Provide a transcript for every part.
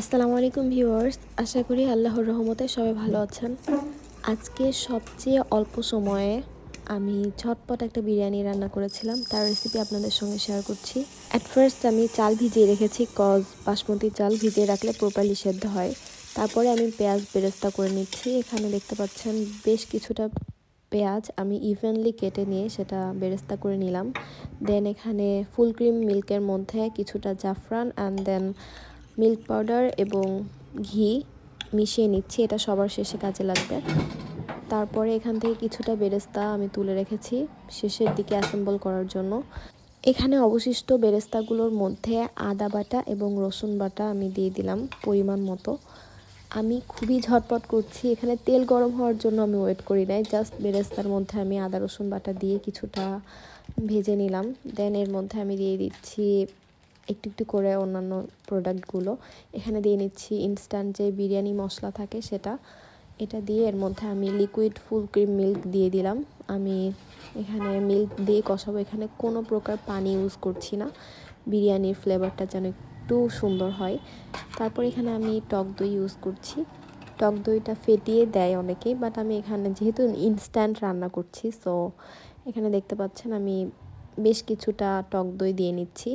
আসসালামু আলাইকুম ভিউয়ার্স, আশা করি আল্লাহর রহমতে সবাই ভালো আছেন। আজকে সবচেয়ে অল্প সময়ে আমি ঝটপট একটা বিরিয়ানি রান্না করেছিলাম, তার রেসিপি আপনাদের সঙ্গে শেয়ার করছি। অ্যাট ফার্স্ট আমি চাল ভিজিয়ে রেখেছি কজ বাসমতি চাল ভিজিয়ে রাখলে প্রপারলি সেদ্ধ হয়। তারপরে আমি পেঁয়াজ বেরেস্তা করে নিচ্ছি, এখানে দেখতে পাচ্ছেন বেশ কিছুটা পেঁয়াজ আমি ইভেনলি কেটে নিয়ে সেটা বেরেস্তা করে নিলাম। দেন এখানে ফুল ক্রিম মিল্কের মধ্যে কিছুটা জাফরান অ্যান্ড দেন মিল্ক পাউডার এবং ঘি মিশিয়ে নিচ্ছি, এটা সবার শেষে কাজে লাগবে। তারপরে এখান থেকে কিছুটা বেরেস্তা আমি তুলে রেখেছি শেষের দিকে অ্যাসেম্বল করার জন্য। এখানে অবশিষ্ট বেরেস্তাগুলোর মধ্যে আদা বাটা এবং রসুন বাটা আমি দিয়ে দিলাম পরিমাণ মতো। আমি খুবই ঝটপট করছি, এখানে তেল গরম হওয়ার জন্য আমি ওয়েট করি নাই, জাস্ট বেরেস্তার মধ্যে আমি আদা রসুন বাটা দিয়ে কিছুটা ভেজে নিলাম। দেন এর মধ্যে আমি দিয়ে দিচ্ছি একটু একটু করে অন্যান্য প্রোডাক্টগুলো এখানে দিয়ে নিচ্ছি ইনস্ট্যান্ট যে বিরিয়ানি মশলা থাকে সেটা। এটা দিয়ে এর মধ্যে আমি লিকুইড ফুল ক্রিম মিল্ক দিয়ে দিলাম। আমি এখানে মিল্ক দিয়ে কষাবো। এখানে কোনো প্রকার পানি ইউজ করছি না। বিরিয়ানির ফ্লেভারটা যেন একটু সুন্দর হয়। তারপর এখানে আমি টক দই ইউজ করছি। টক দইটা ফেটিয়ে দেয় অনেকেই বাট আমি এখানে যেহেতু ইনস্ট্যান্ট রান্না করছি সো এখানে দেখতে পাচ্ছেন আমি বেশ কিছুটা টক দই দিয়ে নিচ্ছি।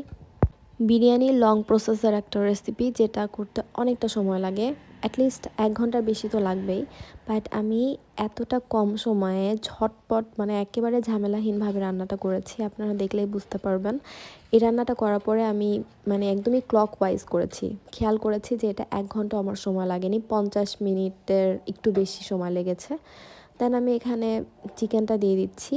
বিরিয়ানি লং প্রসেসের একটা রেসিপি যেটা করতে অনেকটা সময় লাগে। অ্যাটলিস্ট এক ঘণ্টার বেশি তো লাগবেই। বাট আমি এতটা কম সময়ে ঝটপট মানে একেবারে ঝামেলাহীনভাবে রান্নাটা করেছি, আপনারা দেখলেই বুঝতে পারবেন। এই রান্নাটা করার পরে আমি মানে একদমই ক্লক ওয়াইজ করেছি। খেয়াল করেছি যে এটা এক ঘণ্টা আমার সময় লাগেনি, পঞ্চাশ মিনিটের একটু বেশি সময় লেগেছে। দেন আমি এখানে চিকেনটা দিয়ে দিচ্ছি।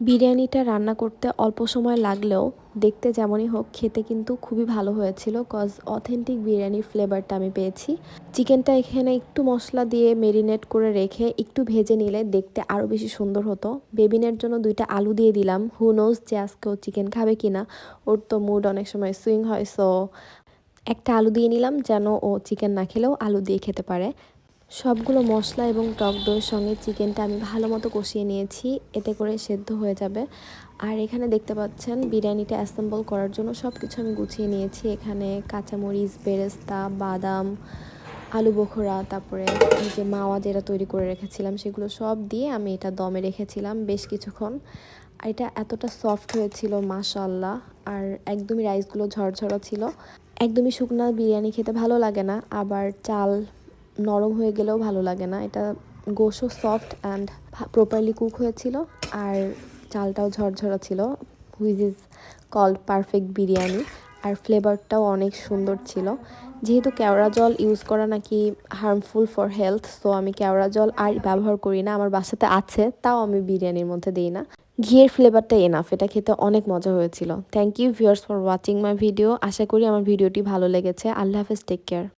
বিরিয়ানিটা রান্না করতে অল্প সময় লাগলেও দেখতে যেমনই হোক, খেতে কিন্তু খুবই ভালো হয়েছিল কজ অথেন্টিক বিরিয়ানির ফ্লেভারটা আমি পেয়েছি। চিকেনটা এখানে একটু মশলা দিয়ে মেরিনেট করে রেখে একটু ভেজে নিলে দেখতে আরও বেশি সুন্দর হতো। বেবিনের জন্য দুইটা আলু দিয়ে দিলাম। হু নোজ যে আজকেও চিকেন খাবে কিনা ওর তো মুড অনেক সময় সুইং হয় সো একটা আলু দিয়ে নিলাম যেন ও চিকেন না খেলেও আলু দিয়ে খেতে পারে। সবগুলো মশলা এবং টক দইয়ের সঙ্গে চিকেনটা আমি ভালো মতো কষিয়ে নিয়েছি, এতে করে সেদ্ধ হয়ে যাবে। আর এখানে দেখতে পাচ্ছেন বিরিয়ানিটা অ্যাসেম্বল করার জন্য সব কিছু আমি গুছিয়ে নিয়েছি। এখানে কাঁচামরিচ, বেরেস্তা, বাদাম, আলু বোখরা, তারপরে যে মাওয়া যেটা তৈরি করে রেখেছিলাম সেগুলো সব দিয়ে আমি এটা দমে রেখেছিলাম বেশ কিছুক্ষণ। আর এটা এতটা সফট হয়েছিল মাশাল্লাহ আর একদমই রাইসগুলো ঝরঝরা ছিল। একদমই শুকনা বিরিয়ানি খেতে ভালো লাগে না, আবার চাল নরম হয়ে গেলেও ভালো লাগে না। এটা গোশো সফট অ্যান্ড প্রপারলি কুক হয়েছিল আর চালটাও ঝরঝরা ছিল। Which is called perfect biryani আর ফ্লেভারটাও অনেক সুন্দর ছিল। যেহেতু কেওড়া জল ইউজ করা নাকি হার্মফুল ফর হেলথ, সো আমি কেওড়া জল আর ব্যবহার করি না। আমার বাসাতে আছে, তাও আমি বিরিয়ানির মধ্যে দিই না। ঘিয়ের ফ্লেভারটা এনাফ এটা খেতে অনেক মজা হয়েছিল। Thank you viewers for watching my video আশা করি আমার ভিডিওটি ভালো লেগেছে। আল্লাহ হাফেজ টেক কেয়ার